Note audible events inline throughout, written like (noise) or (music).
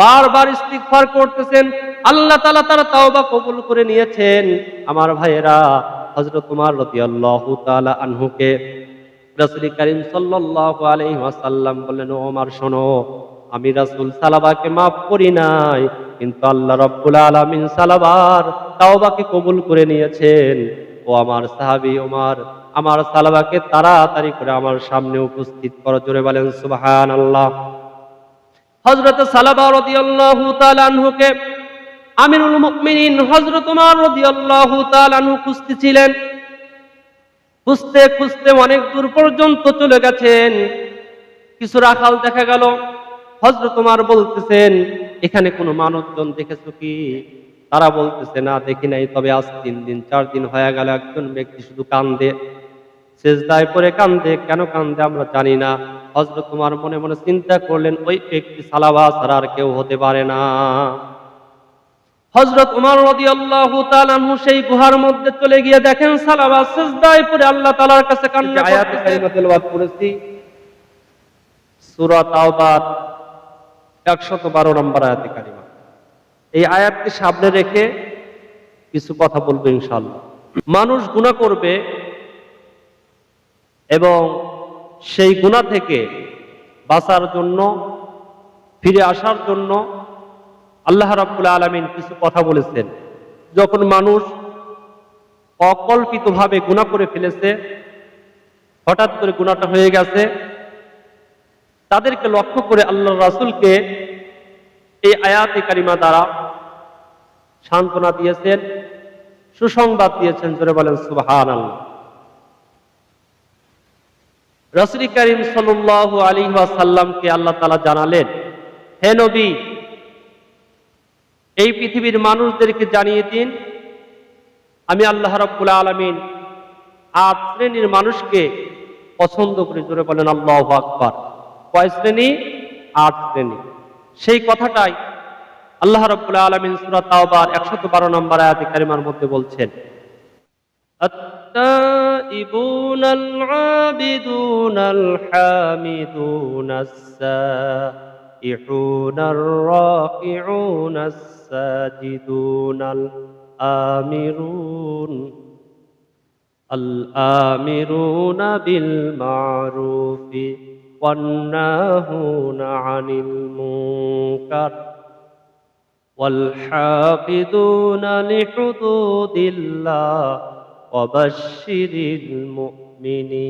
বারবার ইস্তিগফার করতেছেন, আল্লাহ তাআলা তার তাওবা কবুল করে নিয়েছেন। আমার ভাইয়েরা, হযরত উমর রাদিয়াল্লাহু তাআলা আনহুকে রাসূল করিম সাল্লাল্লাহু আলাইহি ওয়াসাল্লাম বললেন ওমর শোনো, আমি রাসূল সালাবাকে maaf করি নাই, কিন্তু আল্লাহ রাব্বুল আলামিন সালাবার তাওবাকে কবুল করে নিয়েছেন। ও আমার সাহাবী ওমর আমার সালাবাকে তাড়াতাড়ি করে আমার সামনে উপস্থিত করো। জোরে বলেন, সুবহানাল্লাহ। হযরত সালাবা রাদিয়াল্লাহু তাআলা আনহুকে, আমিরুল মুমিনিন হযরত ওমর রাদিয়াল্লাহু খুঁজতে ছিলেন খুঁজতে খুঁজতে অনেক দূর পর্যন্ত চলে গেছেন। কিছু রাখাল দেখা গেল। হযরত ওমর বলতেছেন, এখানে কোনো মানুষজন দেখেছ কি? তারা বলতেছে, না, দেখি নাই। তবে আজ তিন দিন, চার দিন হয়ে গেল একজন ব্যক্তি শুধু কান্দে। সেজদায় পরে কান্দে। কেন কান্দে আমরা জানি না। হজরত তোমার মনে মনে চিন্তা করলেন ওই ব্যক্তি সালাবা ছাড়া আর কেউ হতে পারে না। হজরত উমর তাআলা আনহু সেই গুহার মধ্যে চলে গিয়ে দেখেন সালাবা সেজদায় আল্লাহ তাআলার কাছে কান্না আয়াতে করতেছে। কারিমা তেলাওয়াত করেছি। সূরা তাওবার 112 নম্বর আয়াতে কারিমা। এই আয়াতকে সামনে রেখে কিছু কথা বলব ইনশাআল্লাহ। মানুষ গুনাহ করবে এবং সেই গুনাহ থেকে বাঁচার জন্য, ফিরে আসার জন্য আল্লাহ রাব্বুল আলামিন কিছু কথা বলেছেন। যখন মানুষ অকল্পিতভাবে গুনাহ করে ফেলেছে, হঠাৎ করে গুনাহটা হয়ে গেছে, তাদেরকে লক্ষ্য করে আল্লাহ রাসূলকে এই আয়াতে কারিমা দ্বারা সান্ত্বনা দিয়েছেন, সুসংবাদ দিয়েছেন, জোরে বলেন সুবহানাল্লাহ। রসুল করিম সাল্লাল্লাহু আলাইহি ওয়াসাল্লামকে আল্লাহ তাআলা জানালেন, হে নবী, এই পৃথিবীর মানুষদেরকে জানিয়ে দিন, আমি আল্লাহ রাব্বুল আলামিন আট শ্রেণির মানুষকে পছন্দ করে। জোরে বলেন, আল্লাহ আকবার। কয় শ্রেণি? আট শ্রেণি। সেই কথাটাই আল্লাহ রাব্বুল আলামিন সূরা তাওবার 112 নম্বর আয়াতে কারিমার মধ্যে বলছেন التائبون العابدون الحامدون السائحون الراكعون الساجدون الآمرون الآمرون بالمعروف والناهون عن المنكر والحافظون لحدود الله ওবাশশিরিল মুমিনিন।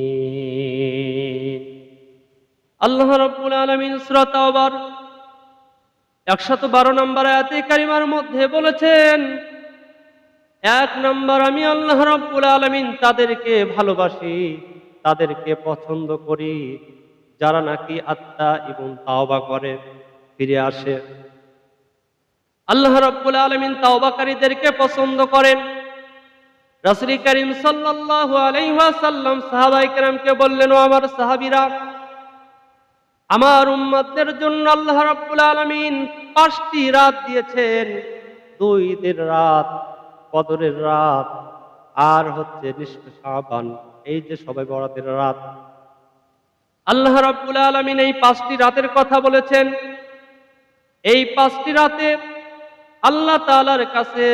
আল্লাহ রাব্বুল আলামিন সূরা তাওবার 112 নম্বর আয়াতে কারিমার মধ্যে বলেছেন, এক নম্বর আমি আল্লাহ রাব্বুল আলামিন তাদেরকে ভালোবাসি, তাদেরকে পছন্দ করি, যারা নাকি আত্মা এবং তাওবা করে, ফিরে আসে। আল্লাহ রাব্বুল আলামিন তাওবাকারীদেরকে পছন্দ করেন। রাসূল করিম সাল্লাল্লাহু আলাইহি ওয়াসাল্লাম সাহাবায়ে বললেন আমার সাহাবীরা, আমার উম্মতদের জন্য আল্লাহ রাব্বুল আলামিন পাঁচটি রাত দিয়েছেন। দুই দিন রাত কদরের রাত, আর হচ্ছে নিষ্ঠ শাবান, এই যে সবাই বরাতের রাত। আল্লাহ রাব্বুল আলামিন এই পাঁচটি রাতের কথা বলেছেন। এই পাঁচটি রাতে আল্লাহ তাআলার কাছে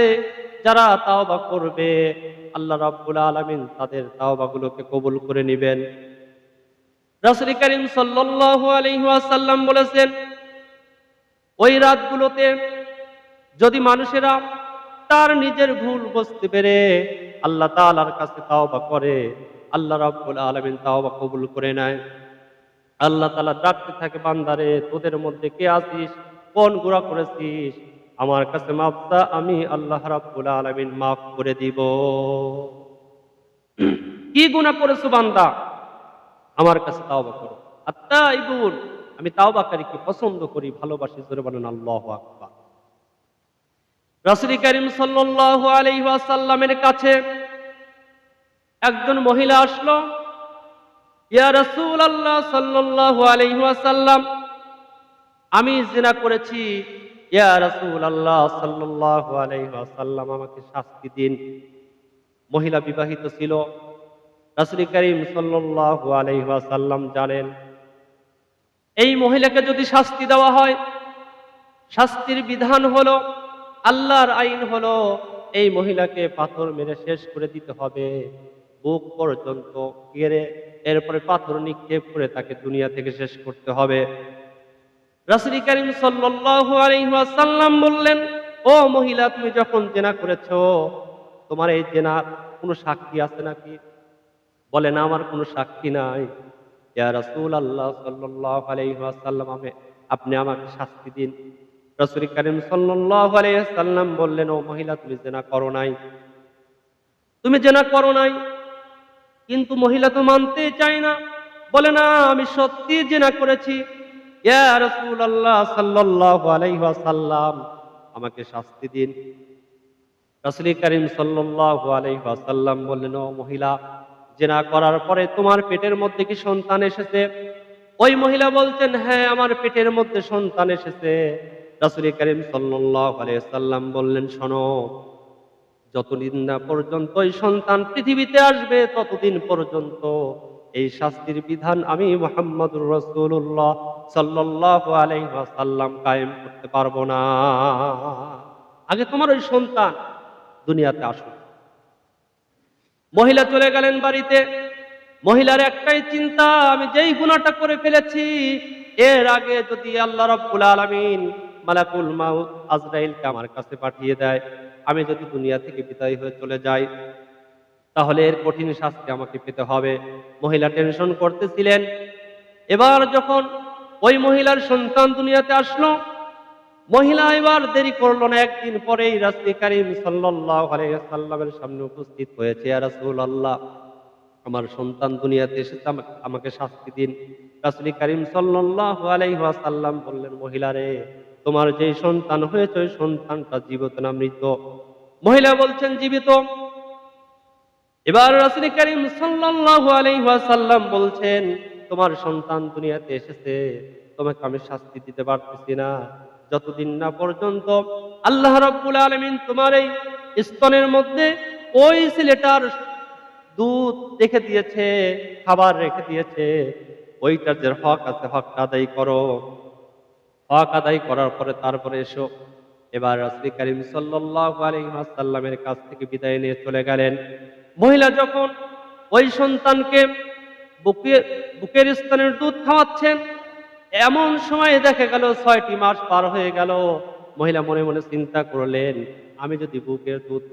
যারা তাওবা করবে, আল্লাহ রাব্বুল আলামিন তাদের তাওবাগুলোকে কবুল করে নেবেন। রাসূল করিম সাল্লাল্লাহু আলাইহি ওয়াসাল্লাম বলেছেন, ওই রাতগুলোতে যদি মানুষেরা তার নিজের ভুল বুঝতে পেরে আল্লাহ তাআলার কাছে তাওবা করে, আল্লাহ রাব্বুল আলামিন তাওবা কবুল করে নেয়। আল্লাহ তাআলা ডাকতে থাকে, বান্দারে তোদের মধ্যে কে আছিস? কোন গুনাহ করেছিস? আমার কাছে মাফটা আমি আল্লাহ রাব্বুল আলামিন মাফ করে দিব। কি গুনাহ করেছ বান্দা? আমার কাছে তাওবা করো। আত্তাইবুন, আমি তাওবাকারীকে পছন্দ করি, ভালোবাসি, জোরে বলেন আল্লাহু আকবার। রাসূল করিম সাল্লাল্লাহু আলাইহি ওয়াসাল্লামের কাছে একজন মহিলা আসলো, ইয়া রাসূলুল্লাহ সাল্লাল্লাহু আলাইহি ওয়াসাল্লাম, আমি জিনা করেছি আমাকে শাস্তি দিন। মহিলা বিবাহিত ছিল। রাসূল করিম সাল্লাল্লাহু আলাইহি জানেন, এই মহিলাকে যদি শাস্তি দেওয়া হয়, শাস্তির বিধান হলো, আল্লাহর আইন হলো, এই মহিলাকে পাথর মেরে শেষ করে দিতে হবে। বুক পর্যন্ত গেড়ে এরপরে পাথর নিক্ষেপ করে তাকে দুনিয়া থেকে শেষ করতে হবে। রাসুল করিম ওয়াসাল্লাম বললেন, ও মহিলা, তুমি যখন জেনা করেছ, তোমার এই জেনার কোনো সাক্ষী আছে নাকি? বলে, না, আমার কোনো সাক্ষী নাই। ইয়া রাসূল আল্লাহ আলাইহি আমি, আপনি আমাকে শাস্তি দিন। রাসূল করিম আলাইহি বললেন, ও মহিলা, তুমি জেনা করো নাই। তুমি জেনা করো নাই, কিন্তু মহিলা তো মানতে চায় না। বলে, না, আমি সত্যি জেনা করেছি। আমাকে শাস্তি দিন। রাসূল করিম সাল্লাল্লাহু বললেন, ও মহিলা, জেনা করার পরে তোমার পেটের মধ্যে কি সন্তান এসেছে? ওই মহিলা বলছেন হ্যাঁ আমার পেটের মধ্যে সন্তান এসেছে। রাসূল করিম আলাইহি বললেন, শোনো, যতদিন না পর্যন্ত ওই সন্তান পৃথিবীতে আসবে, ততদিন পর্যন্ত এই শাস্তির বিধান আমি মোহাম্মদুর রসুল্লাহ ওয়াসাল্লাম কায়েম করতে পারব না। আগে তোমার ওই সন্তান দুনিয়াতে আসুক। মহিলা চলে গেলেন বাড়িতে। মহিলার একটাই চিন্তা, আমি যেই গুণাটা করে ফেলেছি, এর আগে যদি আল্লাহ রাব্বুল আলামিন মালাকুল মাউত আজরাইলকে আমার কাছে পাঠিয়ে দেয়, আমি যদি দুনিয়া থেকে বিদায় হয়ে চলে যাই তাহলে এর কঠিন শাস্তি আমাকে পেতে হবে। মহিলা টেনশন করতেছিলেন। এবার যখন ওই মহিলার সন্তান দুনিয়াতে আসলো, মহিলা এবার দেরি করল না। একদিন পরেই রাসূল করিম সাল্লামের সামনে উপস্থিত হয়েছে, ইয়া রাসূলুল্লাহ, আমার সন্তান দুনিয়াতে এসেছে, আমাকে শাস্তি দিন। রাসূল করিম সাল্লাল্লাহু আলাইহি ওয়াসাল্লাম বললেন মহিলারে তোমার যেই সন্তান হয়েছে, ওই সন্তানটা জীবিত না মৃত? মহিলা বলছেন, জীবিত। এবার রাসূল করিম সাল্লাল্লাহু বলছেন, তোমার সন্তান দুনিয়াতে এসেছে, তোমাকে আমি শাস্তি দিতে পারতেছি না। যতদিন না পর্যন্ত আল্লাহ রাব্বুল আলামিন তোমার এই স্তনের মধ্যে ওই ছেলেটার দুধ রেখে দিয়েছে, খাবার রেখে দিয়েছে, ওইটার যে হক আছে হকটা আদায় করো। হক আদায় করার পরে তারপরে এসো। এবার রাসূল করিম সাল্লাল্লাহু কাছ থেকে বিদায় নিয়ে চলে গেলেন। মহিলা যখন ওই সন্তানকে বুকের বুকের স্তনের দুধ খাওয়াচ্ছেন, এমন সময় দেখা গেল ছয়টি মাস পার হয়ে গেল। মহিলা মনে মনে চিন্তা করলেন, আমি যদি বুকের দুধ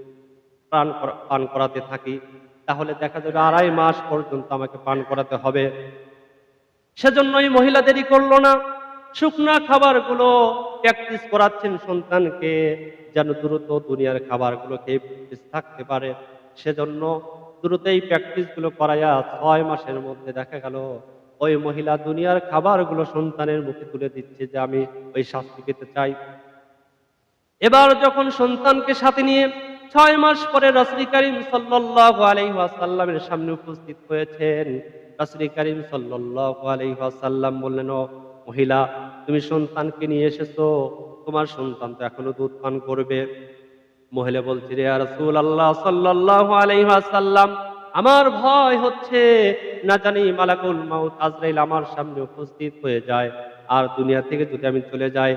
পান পান করাতে থাকি, তাহলে দেখা যাবে আড়াই মাস পর্যন্ত আমাকে পান করাতে হবে। সেজন্যই মহিলা দেরি করল না। শুকনা খাবারগুলো প্র্যাকটিস করাচ্ছেন সন্তানকে, যেন দ্রুত দুনিয়ার খাবারগুলো খেয়ে থাকতে পারে। সেজন্য দ্রুত এই প্র্যাকটিসগুলো করাইয়া ছয় মাসের মধ্যে দেখা গেল, ওই মহিলা দুনিয়ার খাবারগুলো সন্তানের মুখে তুলে দিচ্ছে যে আমি ওই শাস্তি পেতে চাই। এবার যখন সন্তানকে সাথে নিয়ে ছয় মাস পরে রাসূল করিম সাল্লাল্লাহু আলাইহি সামনে উপস্থিত হয়েছেন, রাসূল করিম সাল্লাল্লাহু আলাইহি বললেন মহিলা, তুমি সন্তানকে নিয়ে এসেছ, তোমার সন্তান তো এখনও দুধ পান করবে। মহিলা বলছে, রে রাসূল আল্লাহ সাল্লাল্লাহু আলাইহি আমার ভয় হচ্ছে না জানি মালাকুল মাউত আজরাইল আমার সামনে উপস্থিত হয়ে যায় আর দুনিয়া থেকে যদি আমি চলে যাই,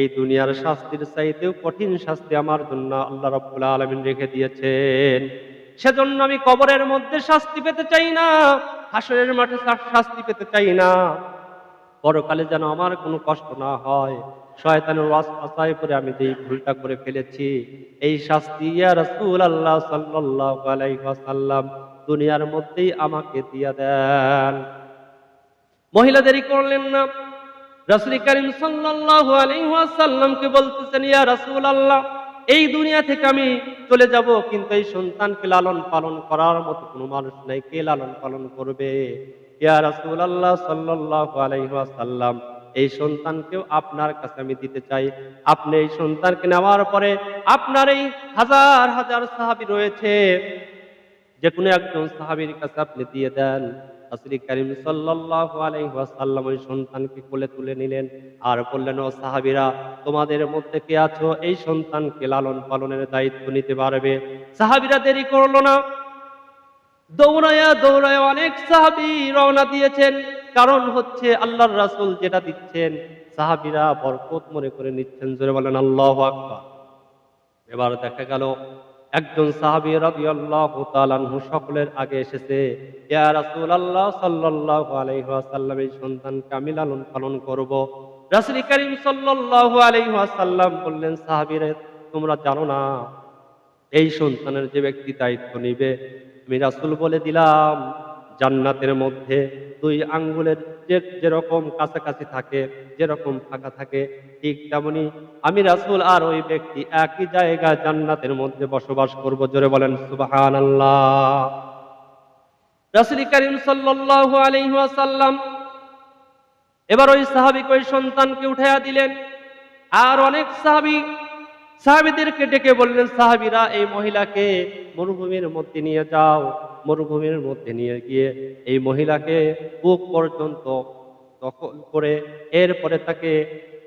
এই দুনিয়ার শাস্তির চাইতেও কঠিন শাস্তি আমার জন্য আল্লাহ রাব্বুল আলামিন রেখে দিয়েছেন। সেজন্য আমি কবরের মধ্যে শাস্তি পেতে চাই না, হাসরের মাঠে শাস্তি পেতে চাই না। পরকালে যেন আমার কোনো কষ্ট না হয়। শয়তানের ওয়াসওয়াসায় পরে আমি যেই ভুলটা করে ফেলেছি, এই শাস্তি ইয়া রাসূল আল্লাহ সাল্লাল্লাহু আলাইহি ওয়াসাল্লাম দুনিয়ার মধ্যেই আমাকে দিয়া দেন। মহিলা দেরি করলেন না। রাসূল করিম সাল্লাল্লাহু আলাইহি ওয়াসাল্লামকে বলতেছেন, ইয়া রাসূলুল্লাহ, এই দুনিয়া থেকে আমি চলে যাব, কিন্তু এই সন্তানকে লালন পালন করার মতো কোনো মানুষ নাই। কে লালন পালন করবে? ইয়া রাসূলুল্লাহ সাল্লাল্লাহু আলাইহি ওয়াসাল্লাম এই সন্তানকেও আপনার কাছে আমি দিতে চাই। আপনি এই সন্তানকে নেওয়ার পরে আপনার এই হাজার হাজার সাহাবী রয়েছে। যে কোনো একজন সাহাবীর কাছে আপনি দিয়ে দেন। রাসূল করিম সাল্লাল্লাহু ওই সন্তানকে কোলে তুলে নিলেন। আর বললেন, ও সাহাবীরা, তোমাদের মধ্যে কে আছো? এই সন্তানকে লালন পালনের দায়িত্ব নিতে পারবে। সাহাবীরা দেরি করল না। দৌড়ায়া দৌড়ায়া অনেক সাহাবী রওনা দিয়েছেন। কারণ হচ্ছে আল্লাহর রাসূল যেটা দিচ্ছেন, সাহাবীরা বরকত মনে করে নিচ্ছেন, জোরে বলেন আল্লাহু আকবার। এবার দেখা গেল, একজন সাহাবী রাদিয়াল্লাহু তাআলা আনহু সকলের আগে এসেছে বললেন তোমরা জানো না, এই সন্তানের যে ব্যক্তি দায়িত্ব নিবে, আমি রাসূল বলে দিলাম জান্নাতের মধ্যে দুই আঙ্গুলের যে যেরকম কাছাকাছি থাকে, যেরকম ফাঁকা থাকে, ঠিক তেমনি আমি রাসুল আর ওই ব্যক্তি একই জায়গায় জান্নাতের মধ্যে বসবাস করব। জোরে বলেন, সুবহানাল্লাহ। রাসূল করিম সাল্লাল্লাহু আলাইহি ওয়াসাল্লাম এবার ওই সাহাবীকে ওই সন্তানকে উঠাইয়া দিলেন? আর অনেক সাহাবী সাহাবীদেরকে ডেকে বললেন, সাহাবীরা, এই মহিলাকে মরুভূমির মধ্যে নিয়ে যাও, মরুভূমির মধ্যে নিয়ে গিয়ে এই মহিলাকে বুক পর্যন্ত দখল করে এরপরে তাকে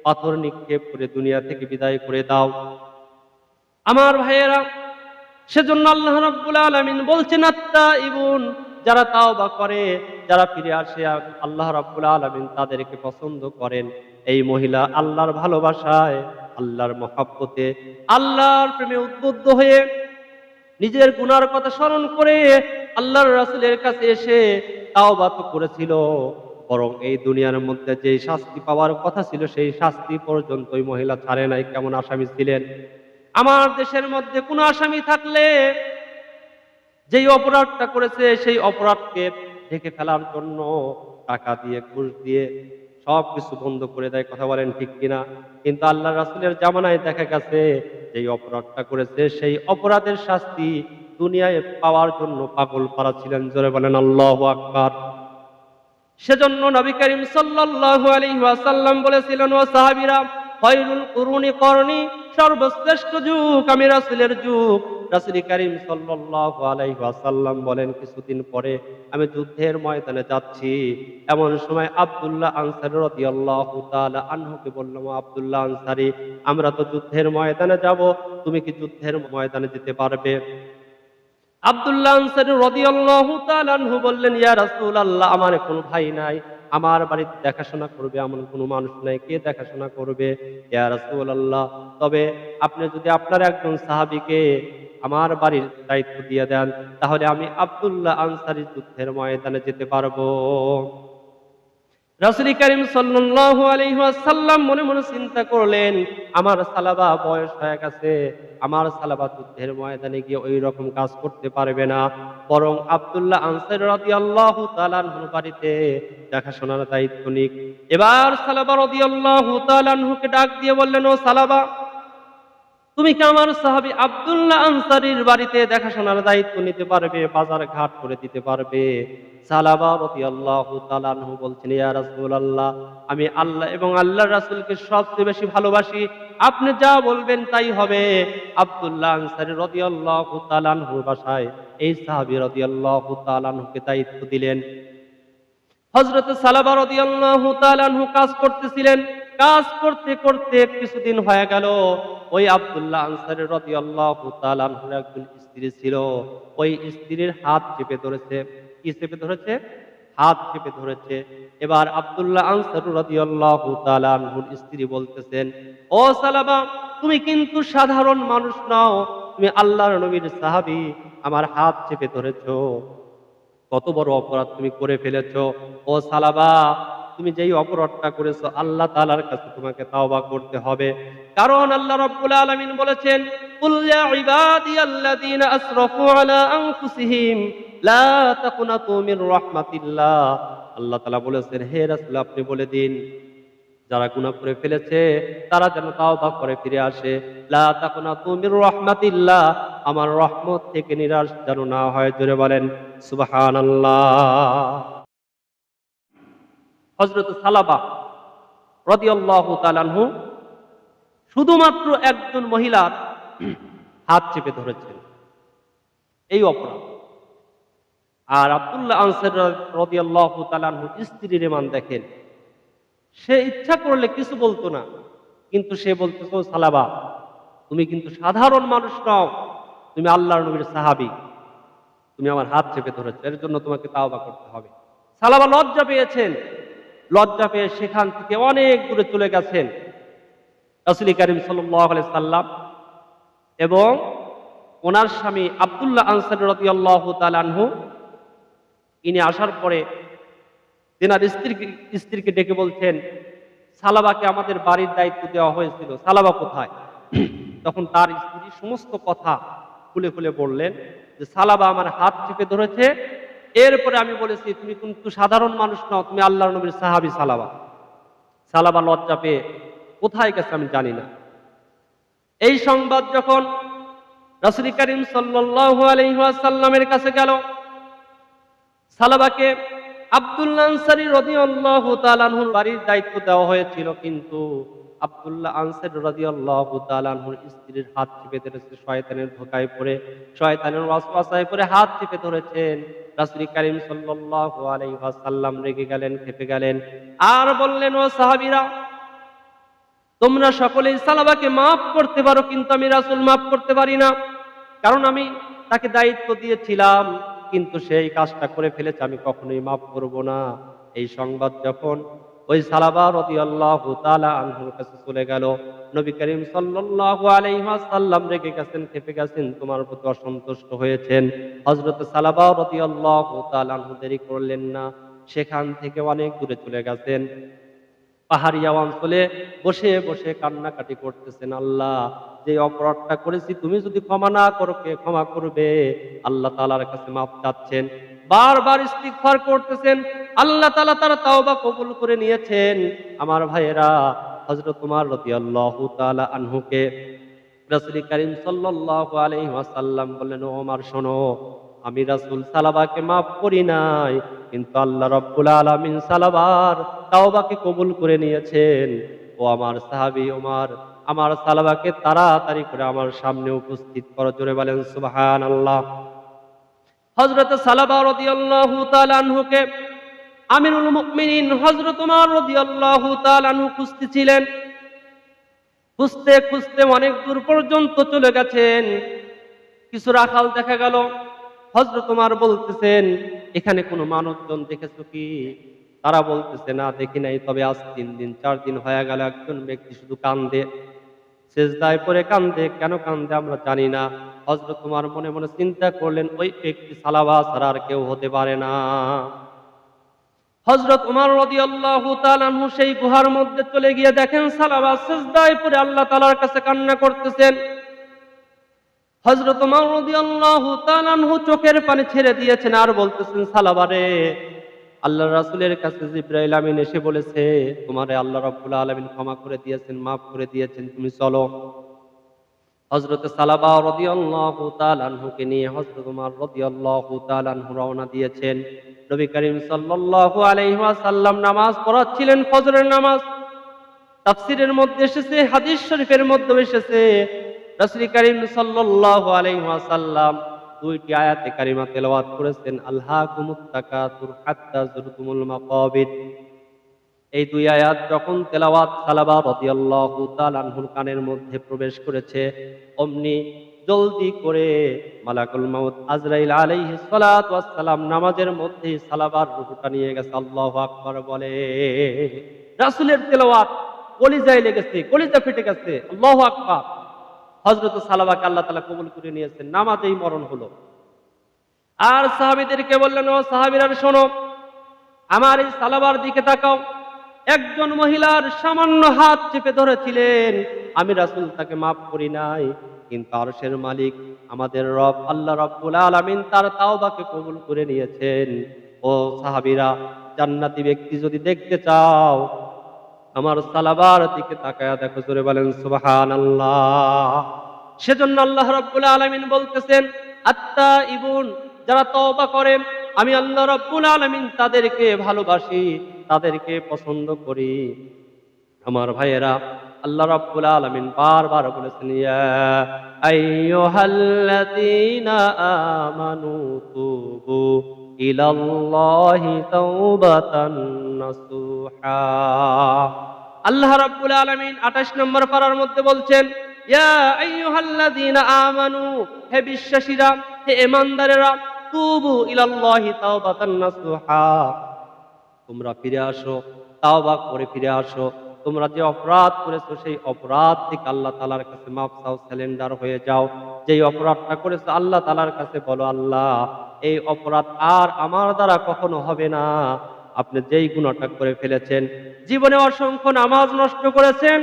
পাথর নিক্ষেপ করে দুনিয়া থেকে বিদায় করে দাও। আমার ভাইয়েরা, সেজন্য আল্লাহ রাব্বুল আলামিন বলছেন আত্মা ইবুন যারা তাও বা করে, যারা ফিরে আসে, আল্লাহ রাব্বুল আলামিন তাদেরকে পছন্দ করেন। এই মহিলা আল্লাহর ভালোবাসায় আল্লাহর মহাব্বতে, আল্লাহর প্রেমে উদ্বুদ্ধ হয়ে নিজের গুনার কথা স্মরণ করে আল্লাহর রাসূলের কাছে এসে তাওবা তো করেছিল। বরং এই দুনিয়ার মধ্যে যে শাস্তি পাওয়ার কথা ছিল, সেই শাস্তি পর্যন্ত ওই মহিলা ছাড়ে নাই, কেমন আসামি ছিলেন? আমার দেশের মধ্যে কোনো আসামি থাকলে যেই অপরাধটা করেছে, সেই অপরাধকে ঢেকে ফেলার জন্য টাকা দিয়ে, ঘুষ দিয়ে সব কিছু বন্ধ করে দেয়, কথা বলেন ঠিক কিনা? কিন্তু আল্লাহ রাসুলের জামানায় দেখা গেছে, যেই অপরাধটা করেছে, সেই অপরাধের শাস্তি দুনিয়ায় পাওয়ার জন্য পাগল পারা ছিলেন, জোরে বলেন আল্লাহ আকবার। সেজন্য নবী করিম সাল্লাহ আলী ওয়াসাল্লাম বলেছিলেন, ও সাহাবিরা খয়রুল কুরুনি করনি সর্বশ্রেষ্ঠ যুগ, আমি রাসূলের যুগ। রাসূল করিম সাল্লাল্লাহু বলেন, কিছুদিন পরে আমি যুদ্ধের ময়দানে যাচ্ছি। এমন সময় আব্দুল্লাহ আনসারী রাদিয়াল্লাহু আনহুকে বললাম "ও আব্দুল্লাহ আনসারী, আমরা তো যুদ্ধের ময়দানে যাব, তুমি কি যুদ্ধের ময়দানে যেতে পারবে? আব্দুল্লাহ আনসারী রাদিয়াল্লাহু আনহু বললেন, ইয়া রাসূলুল্লাহ, আমার কোনো ভাই নাই। আমার বাড়িতে দেখাশোনা করবে এমন কোনো মানুষ নাই, কে দেখাশোনা করবে? ইয়া তবে আপনি যদি আপনার একজন সাহাবিকে আমার বাড়ির দায়িত্ব দিয়ে দেন, তাহলে আমি আবদুল্লাহ আনসারির যুদ্ধের ময়দানে যেতে পারব। রাসূল করিম সাল্লু আলহাসাল্লাম মনে মনে চিন্তা করলেন, আমার সালাবা বয়স হয়ে গেছে, আমার সালাবা যুদ্ধের ময়দানে গিয়ে ওই রকম কাজ করতে পারবে না। বরং আবদুল্লাহ আনসার রদি আল্লাহ আনহুর বাড়িতে দেখাশোনার দায়িত্ব নিক। এবার সালাবা রদি আল্লাহ তালানহুকে ডাক দিয়ে বললেন, ও সালাবা তুমি কি আমার সাহাবী আব্দুল্লাহ আনসারীর বাড়িতে দেখাশোনার দায়িত্ব নিতে পারবে, বাজার ঘাট করে দিতে পারবে? সালাবা রাদিয়াল্লাহু তাআলা আনহু বলছেন, ইয়া রাসূলুল্লাহ, আমি আল্লাহ এবং আল্লাহ রাসূলকে সবচেয়ে বেশি ভালোবাসি। আপনি যা বলবেন তাই হবে। আব্দুল্লাহ আনসারী তাআলা আনহুর বাসায় এই সাহাবী রাদিয়াল্লাহু তাআলা আনহুকে দায়িত্ব দিলেন। হজরত সালাবা রাদিয়াল্লাহু তাআলা আনহু কাজ করতেছিলেন। কাজ করতে করতে কিছুদিন হয়ে গেল। ওই আব্দুল্লাহ আনসারী রাদিয়াল্লাহু তাআলা আনহুর একজন স্ত্রী ছিল। ওই স্ত্রীর হাত চেপে ধরেছে। কি চেপে ধরেছে? হাত চেপে ধরেছে। এবার আব্দুল্লাহ আনসার রাদিয়াল্লাহু তাআলা আনহুর স্ত্রী বলতেছেন, ও সালাবা তুমি কিন্তু সাধারণ মানুষ নাও। তুমি আল্লাহর নবীর সাহাবী। আমার হাত চেপে ধরেছো। কত বড় অপরাধ তুমি করে ফেলেছ। ও সালাবা তুমি যেই অপরাধটা করেছ, আল্লাহ তালার কাছে তোমাকে তাওবা করতে হবে। কারণ আল্লাহ রাব্বুল আলামিন বলেছেন আল্লাহ তাআলা বলেছেন, হে রাসূল, আপনি বলে দিন, যারা গুনাহ করে ফেলেছে, তারা যেন তাওবা করে ফিরে আসে। লা রাহমাতিল্লাহ, আমার রহমত থেকে নিরাশ যেন না হয়। জোরে বলেন, সুবহানাল্লাহ। হযরত সালাবা রাদিয়াল্লাহু তাআলা আনহু শুধুমাত্র একজন মহিলার হাত চেপে ধরেছেন। এই অপরাধ। আর আব্দুল্লাহ আনসার রাদিয়াল্লাহু তাআলা আনহু স্ত্রীর মান দেখেন। সে ইচ্ছা করলে কিছু বলতো না, কিন্তু সে বলতেছে "ও সালাবা তুমি কিন্তু সাধারণ মানুষ নও, তুমি আল্লাহর নবীর সাহাবী। তুমি আমার হাত চেপে ধরেছো, এর জন্য তোমাকে তাওবা করতে হবে। সালাবা লজ্জা পেয়েছেন। লজ্জা পেয়ে সেখান থেকে অনেক দূরে চলে গেছেন রসুল করিম সাল্লাম। এবং ওনার স্বামী আবদুল্লাহ আনসার রদিয়াল্লাহ তালানহু ইনি আসার পরে তেনার স্ত্রীকে স্ত্রীকে ডেকে বলছেন, সালাবাকে আমাদের বাড়ির দায়িত্ব দেওয়া হয়েছিল, সালাবা কোথায়? (clears throat) তখন তার স্ত্রী সমস্ত কথা খুলে খুলে বললেন যে, সালাবা আমার হাত চেপে ধরেছে এরপরে আমি বলেছি, তুমি কিন্তু সাধারণ মানুষ নও, তুমি আল্লাহ নবীর সাহাবি সালাবা সালাবা লজ্জা পেয়ে কোথায় গেছে আমি জানি না। এই সংবাদ যখন রসুল করিম সাল্লাল্লাহু আলাইহি কাছে গেল, সালাবাকে আব্দুল্লাহ বাড়ির দায়িত্ব দেওয়া হয়েছিল, কিন্তু আব্দুল্লাহ আনসার রাদিয়াল্লাহু তাআলার স্ত্রীর হাত চেপে ধরেছে, শয়তানের ধোকায় পড়ে, শয়তানের ওয়াসওয়াসায় পড়ে হাত চেপে ধরেছেন। সাল্লাল্লাহু আলাইহি ওয়াসাল্লাম রেগে গেলেন গেলেন। আর বললেন, ও সাহাবীরা, তোমরা সকলেই সালাবাকে মাফ করতে পারো, কিন্তু আমি রাসূল মাফ করতে পারি না। কারণ আমি তাকে দায়িত্ব দিয়েছিলাম, কিন্তু সেই কাজটা করে ফেলেছে, আমি কখনোই মাফ করব না। এই সংবাদ যখন ওই সালাবা রাদিয়াল্লাহু তাআলা আনহুর কাছে চলে গেল। নবী করিম সাল্লাল্লাহু আলাইহি ওয়াসাল্লাম রেগে গেছেন, খেপে গেছেন, তোমার প্রতি অসন্তুষ্ট হয়েছেন। হজরত সালাবা রাদিয়াল্লাহু তাআলা আনহু দেরি করলেন না, সেখান থেকে অনেক দূরে চলে গেছেন। পাহাড়িয়া অঞ্চলে বসে বসে কান্নাকাটি করতেছেন, আল্লাহ, যে অপরাধটা করেছি তুমি যদি ক্ষমা না করো, কে ক্ষমা করবে? আল্লাহ তালার কাছে মাপ চাচ্ছেন। বারবার ইস্তিগফার করতেছেন, আল্লাহ তালা তার তাওবা কবুল করে নিয়েছেন। আমার ভাইয়েরা হজরত উমর রাদিয়াল্লাহু তাআলা আনহুকে রাসূল করিম সাল্লাল্লাহু আলাইহি ওয়াসাল্লাম বললেন, ও ওমর শোনো, আমি রাসূল সালাবাকে মাফ করি নাই, কিন্তু আল্লাহ রাব্বুল আলামিন সালাবার তাওবাকে কবুল করে নিয়েছেন। ও আমার সাহাবী ওমর আমার সালাবাকে তাড়াতাড়ি করে আমার সামনে উপস্থিত করো, জোরে বলেন, সুবহানাল্লাহ। হযরত সালাবা আমিরুল রাদিয়াল্লাহু তাআলা আনহু খুঁজতে খুঁজতে অনেক দূর পর্যন্ত চলে গেছেন। কিছু রাখাল দেখা গেল। হজরত তোমার বলতেছেন, এখানে কোনো মানুষজন দেখেছ কি? তারা বলতেছে, না, দেখি নাই। তবে আজ তিন দিন, চার দিন হয়ে গেল, একজন ব্যক্তি শুধু কান্দে। শেষ শেষদায় পরে কান্দে। কেন কান্দে আমরা জানি না। হজরত তোমার মনে মনে চিন্তা করলেন, ওই ব্যক্তি সালাবা ছাড়া আর কেউ হতে পারে না। হজরত উমার তাআলা আনহু সেই গুহার মধ্যে চলে গিয়ে দেখেন সালাবা পড়ে আল্লাহ তাআলার কাছে কান্না করতেছেন। হজরত উমর তাআলা আনহু চোখের পানি ছেড়ে দিয়েছেন আর বলতেছেন সালাবারে আল্লাহ রাসুলের কাছে জিব্রাইল আমিন এসে বলেছে, তোমারে আল্লাহ রাব্বুল আলামিন ক্ষমা করে দিয়েছেন, মাফ করে দিয়েছেন, তুমি চলো। হযরত সালাবা তাআলা আনহুকে নিয়ে হযরত উমর রাদিয়াল্লাহু তাআলা আনহু রওনা দিয়েছেন। নবী করিম সাল্লাল্লাহু আলাইহি ওয়াসাল্লাম নামাজ পড়াচ্ছিলেন, ফজরের নামাজ। তাফসীরের মধ্যে এসেছে, হাদিস শরীফের মধ্যে এসেছে। রাসূল করিম সাল্লাল্লাহু আলাইহি ওয়াসাল্লাম দুইটি আয়াতে কারিমা তেলাওয়াত করেছেন আল্লাহকুমুত তাকাতুর হাত্তা যুরতুমুল মাকাবির এই দুই আয়াত যখন তেলাওয়াত সালাবা রাদিয়াল্লাহু তাআলা আনহুর কানের মধ্যে প্রবেশ করেছে, অমনি জলদি করে মালাকুল মাউত আজরাইল আলাইহিস সালাতু নামাজের মধ্যে সালাবার রূহটা নিয়ে গেছে। আল্লাহু আকবার বলে, রাসূলের তেলাওয়াত কলিজায় লেগেছে, কলিজা ফেটে গেছে। আল্লাহু আকবার। হজরত সালাবাকে আল্লাহ তালা কবুল করে নিয়েছেন, নামাজেই মরণ হলো। আর সাহাবিদেরকে বললেন, ও সাহাবিরা, শোনো, আমার এই সালাবার দিকে তাকাও। একজন মহিলার সামান্য হাত চেপে ধরেছিলেন। আমি রাসূল তাকে মাফ করি নাই, কিন্তু আরশের মালিক আমাদের রব, আল্লাহ রব্বুল আলামিন তার তাওবাকে কবুল করে নিয়েছেন। ও সাহাবীরা, জান্নাতি ব্যক্তি যদি দেখতে চাও, আমার সালাবার দিকে তাকায়া দেখো, জোরে বলেন, সুবহানাল্লাহ। সেজন্য আল্লাহ রাব্বুল আলামিন বলতেছেন আত্মা ইবুন যারা তওবা করে, আমি আল্লাহ রাব্বুল আলামিন তাদেরকে ভালোবাসি। তাদেরকে পছন্দ করি। আমার ভাইয়েরা, আল্লাহ রাব্বুল আলামিন বারবার বলেছেন, ইয়া আইয়ুহাল্লাযীনা আমানু তুবু ইলাল্লাহি তাওবাতান নাসুহা। আল্লাহ রাব্বুল আলামিন 28 নম্বর পারার মধ্যে বলছেন, ইয়া আইয়ুহাল্লাযীনা আমানু, হে বিশ্বাসীরা, হে ঈমানদারেরা, তুবু ইলাল্লাহি তাওবাতান নাসুহা। তোমরা ফিরে আসো তাও বা করে ফিরে আসো। তোমরা যে অপরাধ করেছ, সেই অপরাধ থেকে আল্লাহ তালার কাছে মাফ চাও স্যালেন্ডার হয়ে যাও। যেই অপরাধটা করেছ, আল্লাহ তালার কাছে বলো, আল্লাহ, এই অপরাধ আর আমার দ্বারা কখনো হবে না। আপনি যেই গুণটা করে ফেলেছেন, জীবনে অসংখ্য নামাজ নষ্ট করেছেন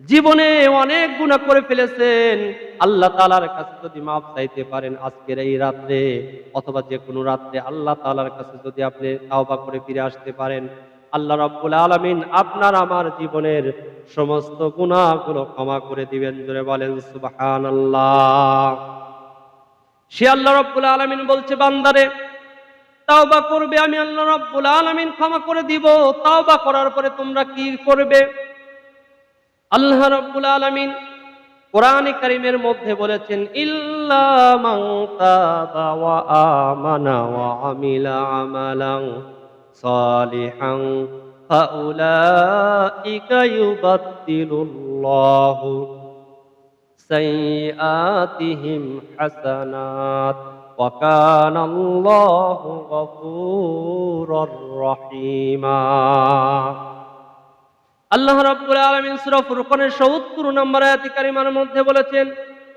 জীবনে অনেক গুণা করে ফেলেছেন। আল্লাহ তালার কাছে যদি মাপ চাইতে পারেন আজকের এই রাত্রে, অথবা যে কোনো রাত্রে আল্লাহ তালার কাছে যদি আপনি তাওবা করে ফিরে আসতে পারেন, আল্লাহ রব্বুল আলমিন আপনার আমার জীবনের সমস্ত গুণাগুলো ক্ষমা করে দিবেন। জোরে বলেন সুবাহান আল্লাহ সে আল্লাহ রব্বুল আলমিন বলছে, বান্দারে, তাওবা করবে আমি আল্লাহ রব্বুল আলমিন ক্ষমা করে দিব। তাওবা করার পরে তোমরা কি করবে? আল্লাহ রব্বুল আলমিন কোরআন কারিমের মধ্যে বলেছেন হাসানাত কানা আল্লাহু গফুরুর রহিমা। আল্লাহ রাব্বুল আলামিন সূরা ফুরকানের 70 নম্বর আয়াতে কারিমার মধ্যে বলেছেন,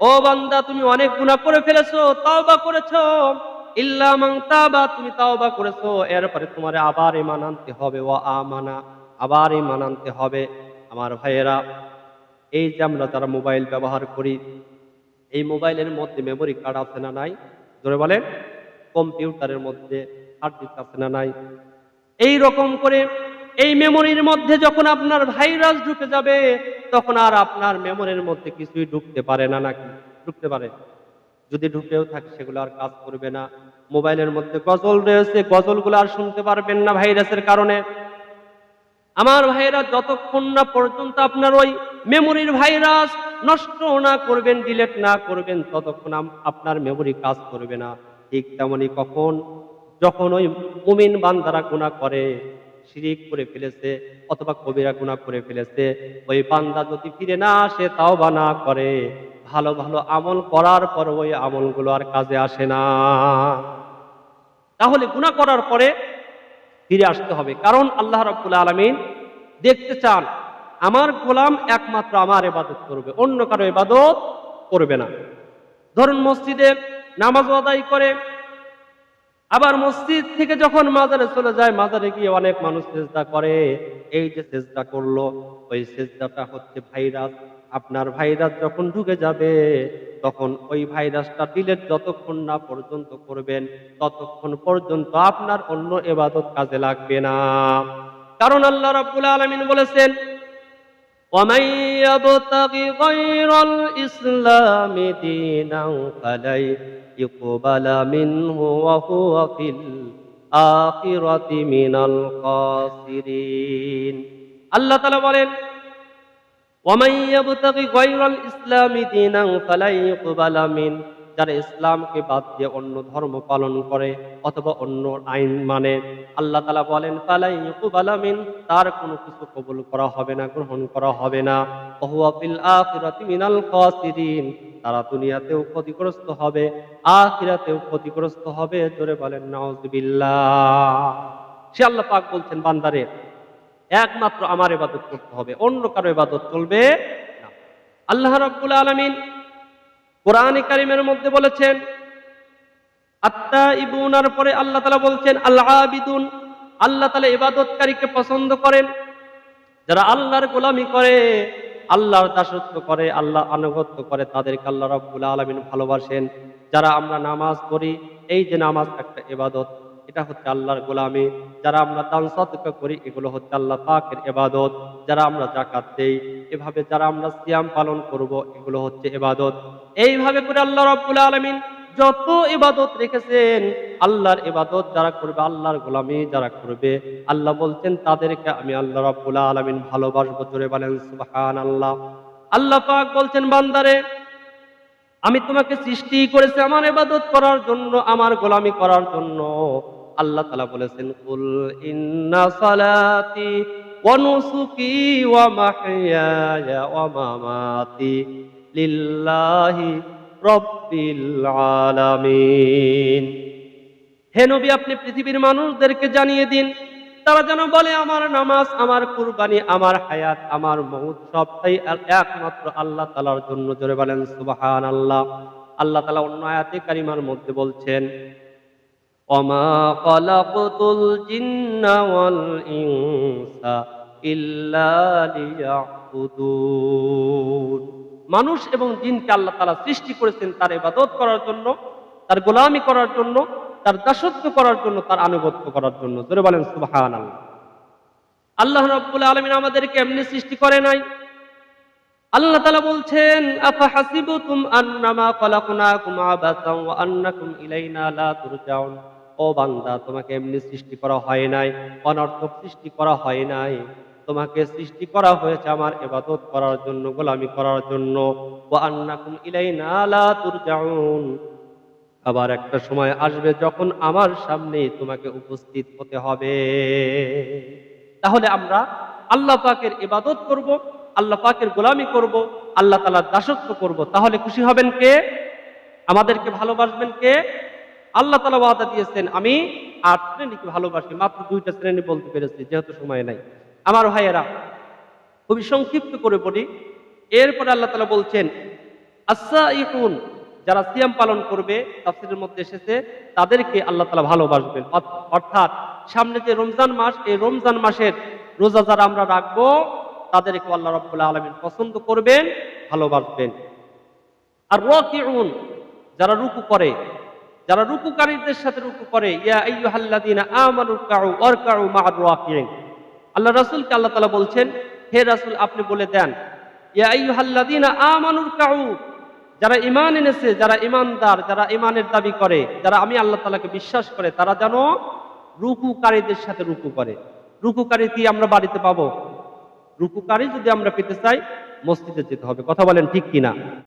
ও বান্দা, তুমি অনেক গুনাহ করে ফেলেছো, তাওবা করেছ। ইল্লা মান তাবা, তুমি তাওবা করেছ। এরপরে তোমার আবার ঈমান আনতে হবে। ওয়া আমানা, আবার ঈমান আনতে হবে। আমার ভাইয়েরা, এই যে আমরা যারা মোবাইল ব্যবহার করি, এই মোবাইলের মধ্যে মেমোরি কার্ড আছে না নাই? ধরে বলেন, কম্পিউটারের মধ্যে হার্ড ডিস্ক আছে না নাই? এই রকম করে এই মেমোরির মধ্যে যখন আপনার ভাইরাস ঢুকে যাবে, তখন আর আপনার মেমোরির মধ্যে কিছুই ঢুকতে পারে না নাকি? ঢুকতে পারে। যদি ঢুকেও থাকে, সেগুলো আর কাজ করবে না। মোবাইলের মধ্যে গজল রয়েছে, গজলগুলো আর শুনতে পারবেন না ভাইরাসের কারণে। আমার ভাইরা যতক্ষণ না পর্যন্ত আপনার ওই মেমোরির ভাইরাস নষ্ট না করবেন ডিলেট না করবেন, ততক্ষণ আপনার মেমোরি কাজ করবে না। ঠিক তেমনি কখন? যখন ওই মুমিন বান্দারা গুণা করে শিরিক করে ফেলেছে অথবা কবিরা গুণা করে ফেলেছে। ওই বান্দা যদি ফিরে না আসে তাও বা না করে। ভালো ভালো আমল করার পর ওই আমলগুলো আর কাজে আসে না। তাহলে গুণা করার পরে ফিরে আসতে হবে। কারণ আল্লাহ রাব্বুল আলামিন দেখতে চান, আমার গোলাম একমাত্র আমার ইবাদত করবে, অন্য কারও ইবাদত করবে না। ধরুন মসজিদে নামাজ আদায় করে আবার মসজিদ থেকে যখন মাজারে চলে যায়, মাজারে গিয়ে অনেক মানুষ চেষ্টা করে। এই যে চেষ্টা করল, ওই চেষ্টাটা হচ্ছে ভাইরাস। আপনার ভাইরাস যখন ঢুকে যাবে, তখন ওই ভাইরাসটা ডিলেট যতক্ষণ না পর্যন্ত করবেন, ততক্ষণ পর্যন্ত আপনার অন্য এবাদত কাজে লাগবে না। কারণ আল্লাহ রাব্বুল আলামিন বলেছেন ومن يبتغ غير الإسلام دينا فلن يقبل منه وهو في الآخرة من الخاسرين আল্লাহ তালা বলেন ومن يبتغ غير الإسلام دينا فلن يقبل منه যারা ইসলামকে বাদ দিয়ে অন্য ধর্ম পালন করে অথবা অন্য আইন মানে আল্লাহ তালা বলেন, ফালাই ইউকুবাল মিন তার কোনো কিছু কবুল করা হবে না, গ্রহণ করা হবে না। ওহুয়া ফিল আখিরাতি মিনাল খাসিরিন তারা দুনিয়াতেও ক্ষতিগ্রস্ত হবে, আখিরাতেও ক্ষতিগ্রস্ত হবে। জোরে বলেন, নাউজুবিল্লাহ সে আল্লাহ পাক বলছেন, বান্দারে, একমাত্র আমার এবাদত করতে হবে, অন্য কারও ইবাদত চলবে আল্লাহ রাব্বুল আলামিন কোরআনে কারিমের মধ্যে বলেছেন আত্মা ইবুনার পরে আল্লাহ তালা বলছেন আল্লাহ আবিদুন আল্লাহ তালা ইবাদতকারীকে পছন্দ করেন। যারা আল্লাহর গোলামি করে, আল্লাহর দাসত্ব করে, আল্লাহ আনুগত্য করে, তাদেরকে আল্লাহ রব্বুল আলমিন ভালোবাসেন। যারা আমরা নামাজ পড়ি, এই যে নামাজ একটা ইবাদত এটা হচ্ছে আল্লাহর গোলামি। যারা আমরা দান সদকা করি, এগুলো হচ্ছে আল্লাহ পাকের ইবাদত। যারা আমরা জাকাত দেই, এভাবে যারা আমরা সিয়াম পালন করব, এগুলো হচ্ছে ইবাদত। এইভাবে করে আল্লাহ রব্বুল আলমিন যত ইবাদত রেখেছেন, আল্লাহর ইবাদত যারা করবে, আল্লাহর গোলামি যারা করবে, আল্লাহ বলছেন, তাদেরকে আমি আল্লাহ রব্বুল আলমিন ভালোবাসবো। জোরে বলেন সুবহান আল্লাহ আল্লাহ পাক বলছেন, বান্দারে, আমি তোমাকে সৃষ্টি করেছি আমার ইবাদত করার জন্য, আমার গোলামি করার জন্য। আল্লাহ তালা বলেছেন, কুল ইন্না সালাতি হে নবী, আপনি পৃথিবীর মানুষদেরকে জানিয়ে দিন, তারা যেন বলে, আমার নামাজ, আমার কুরবানি, আমার হায়াত, আমার মৌত সবটাই একমাত্র আল্লাহ তালার জন্য। জোরে বলেন সুবাহান আল্লাহ আল্লাহ তালা অন্য আয়াতে কারিমার মধ্যে বলছেন وما خلقت الجن والإنس إلا ليعبدون মানুষ এবং জিনকে আল্লাহ তালা সৃষ্টি করেছেন তার ইবাদত করার জন্য তার গোলামি করার জন্য তার দাসত্ব করার জন্য তার আনুগত্য করার জন্য জোরে বলেন সুবহান আল্লাহ আল্লাহ রাব্বুল আলামিন আমাদেরকে এমনি সৃষ্টি করে নাই আল্লাহ তাআলা বলছেন আফা হাসিবতুম আন্নামা খালাকনাকুম আবাসান ওয়া আন্নাকুম ইলাইনা লা তুরজাউন ও বান্দা, তোমাকে এমনি সৃষ্টি করা হয় নাই, অনর্থক সৃষ্টি করা হয় নাই। তোমাকে সৃষ্টি করা হয়েছে আমার ইবাদত করার জন্য, গোলামি করার জন্য। ওয়া আন্নাকুম ইলাইনা লা তুরজাউন। আবার একটা সময় আসবে যখন আমার সামনে তোমাকে উপস্থিত হতে হবে। তাহলে আমরা আল্লাহ পাকের ইবাদত করব, আল্লাহ পাকের গোলামি করব, আল্লাহ তালার দাসত্ব করব। তাহলে খুশি হবেন কে? আমাদেরকে ভালোবাসবেন কে? আল্লাহ তালা ওয়াদা দিয়েছেন, আমি আট শ্রেণীকে ভালোবাসি, মাত্র দুইটা শ্রেণি বলতে পেরেছি, যেহেতু সময় নাই। আমার ভাইয়েরা, খুবই সংক্ষিপ্ত করে বলি। এরপরে আল্লাহ তালা বলছেন আচ্ছা ইকুন যারা সিয়াম পালন করবে, তাফসিরের মধ্যে এসেছে, তাদেরকে আল্লাহ তালা ভালোবাসবেন। অর্থাৎ, সামনে যে রমজান মাস, এই রমজান মাসের রোজা যারা আমরা রাখব তাদেরকে আল্লাহ রব্বুল্লাহ আলমিন পছন্দ করবেন, ভালোবাসবেন। আর রকিউন, যারা রুকু করে যারা রুকুকারীদের সাথে রুকু করে আল্লাহ রাসূলকে আল্লাহ বলছেন, হে রাসূল, আপনি বলে দেন যারা ঈমান এনেছে, যারা ঈমানদার, যারা ঈমানের দাবি করে, যারা আমি আল্লাহ তালাকে বিশ্বাস করে, তারা যেন রুকুকারীদের সাথে রুকু করে। রুকুকারী কি আমরা বাড়িতে পাবো? রুকুকারী যদি আমরা পেতে চাই, মসজিদে যেতে হবে। কথা বলেন ঠিক কিনা?